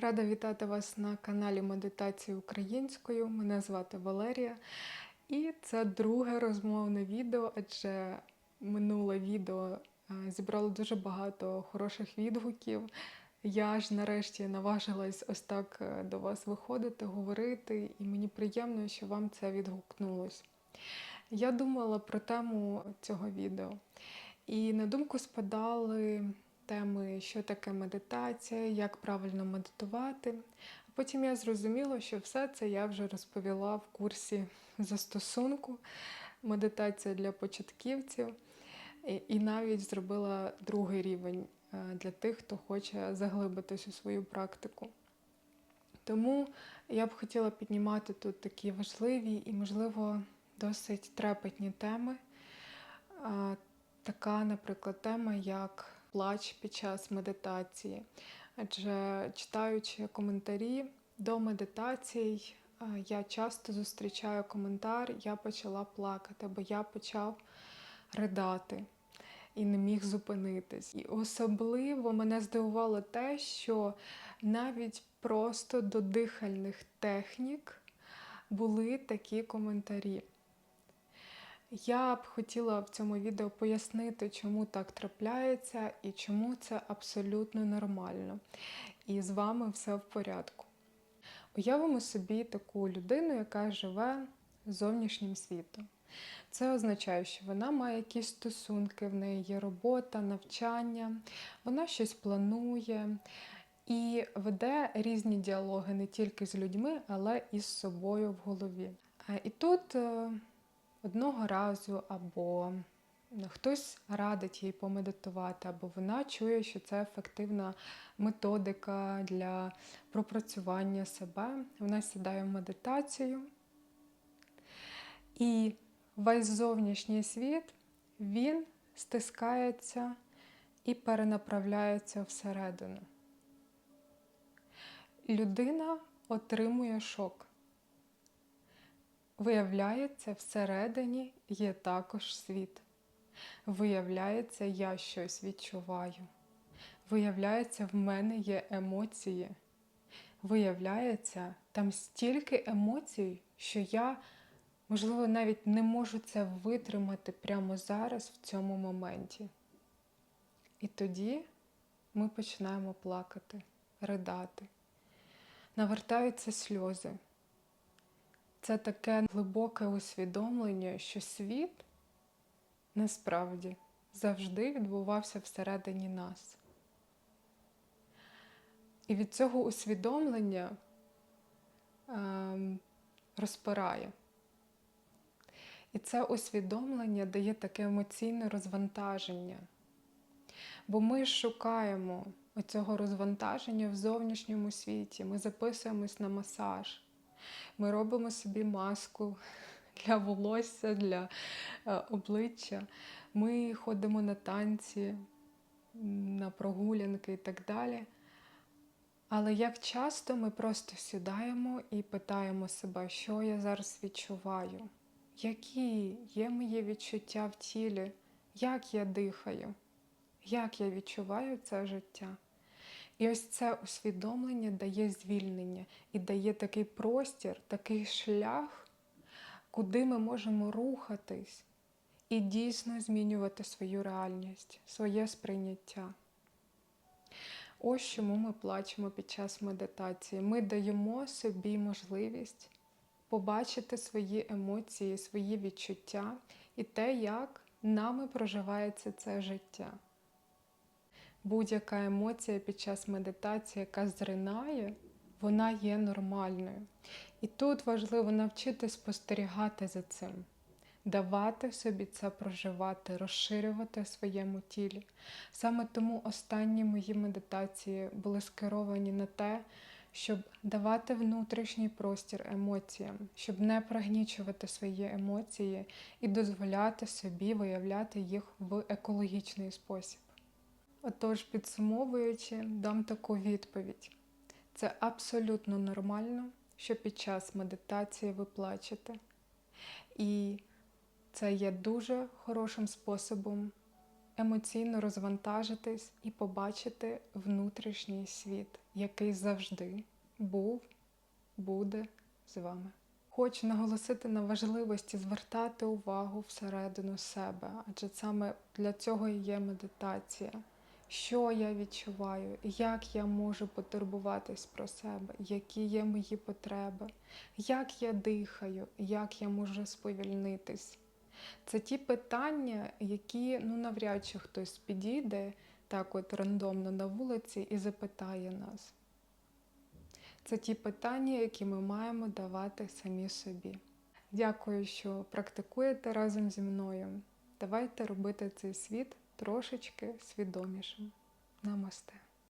Рада вітати вас на каналі Медитації українською. Мене звати Валерія. І це друге розмовне відео, адже минуле відео е, зібрало дуже багато хороших відгуків. Я ж нарешті наважилась ось так е, до вас виходити, говорити, і мені приємно, що вам це відгукнулось. Я думала про тему цього відео, і на думку спадали теми, що таке медитація, як правильно медитувати. А потім я зрозуміла, що все це я вже розповіла в курсі застосунку медитація для початківців, і- навіть зробила другий рівень е, для тих, хто хоче заглибитись у свою практику. Тому я б хотіла піднімати тут такі важливі і, можливо, досить трепетні теми. Така, наприклад, тема, як плач під час медитації. Адже читаючи коментарі до медитацій, я часто зустрічаю коментар, я почала плакати, бо я почав ридати і не міг зупинитись. І особливо мене здивувало те, що навіть просто до дихальних технік були такі коментарі. Я б хотіла в цьому відео пояснити, чому так трапляється і чому це абсолютно нормально. І з вами все в порядку. Уявимо собі таку людину, яка живе зовнішнім світом. Це означає, що вона має якісь стосунки, в неї є робота, навчання, вона щось планує і веде різні діалоги не тільки з людьми, але і з собою в голові. Е, І тут е, одного разу або хтось радить їй помедитувати, або вона чує, що це ефективна методика для пропрацювання себе. Вона сідає в медитацію. І весь зовнішній світ він стискається і перенаправляється всередину. Людина отримує шок. Виявляється, всередині є також світ. Виявляється, я щось відчуваю. Виявляється, в мене є емоції. Виявляється, там стільки емоцій, що я, можливо, навіть не можу це витримати прямо зараз, в цьому моменті. І тоді ми починаємо плакати, ридати. Навертаються сльози. Це таке глибоке усвідомлення, що світ насправді завжди відбувався всередині нас. І від цього усвідомлення ем, розпирає. І це усвідомлення дає таке емоційне розвантаження. Бо ми шукаємо оцього розвантаження в зовнішньому світі. Ми записуємось на масаж. Ми робимо собі маску для волосся, для е, обличчя. Ми ходимо на танці, на прогулянки і так далі. Але як часто ми просто сідаємо і питаємо себе, що я зараз відчуваю, які є мої відчуття в тілі, як я дихаю, як я відчуваю це життя. І ось це усвідомлення дає звільнення і дає такий простір, такий шлях, куди ми можемо рухатись і дійсно змінювати свою реальність, своє сприйняття. Ось чому ми плачемо під час медитації. Ми даємо собі можливість побачити свої емоції, свої відчуття і те, як нами проживається це життя. Будь-яка емоція під час медитації, яка зринає, вона є нормальною. І тут важливо навчитись спостерігати за цим, давати собі це проживати, розширювати в своєму тілі. Саме тому останні мої медитації були скеровані на те, щоб давати внутрішній простір емоціям, щоб не пригнічувати свої емоції і дозволяти собі виявляти їх в екологічний спосіб. Отож, підсумовуючи, дам таку відповідь. Це абсолютно нормально, що під час медитації ви плачете. І це є дуже хорошим способом емоційно розвантажитись і побачити внутрішній світ, який завжди був, буде з вами. Хочу наголосити на важливості звертати увагу всередину себе, адже саме для цього і є медитація. Що я відчуваю, як я можу потурбуватись про себе, які є мої потреби, як я дихаю, як я можу сповільнитись. Це ті питання, які ну навряд чи хтось підійде так от рандомно на вулиці і запитає нас. Це ті питання, які ми маємо давати самі собі. Дякую, що практикуєте разом зі мною. Давайте робити цей світ трошечки свідомішим. Намасте.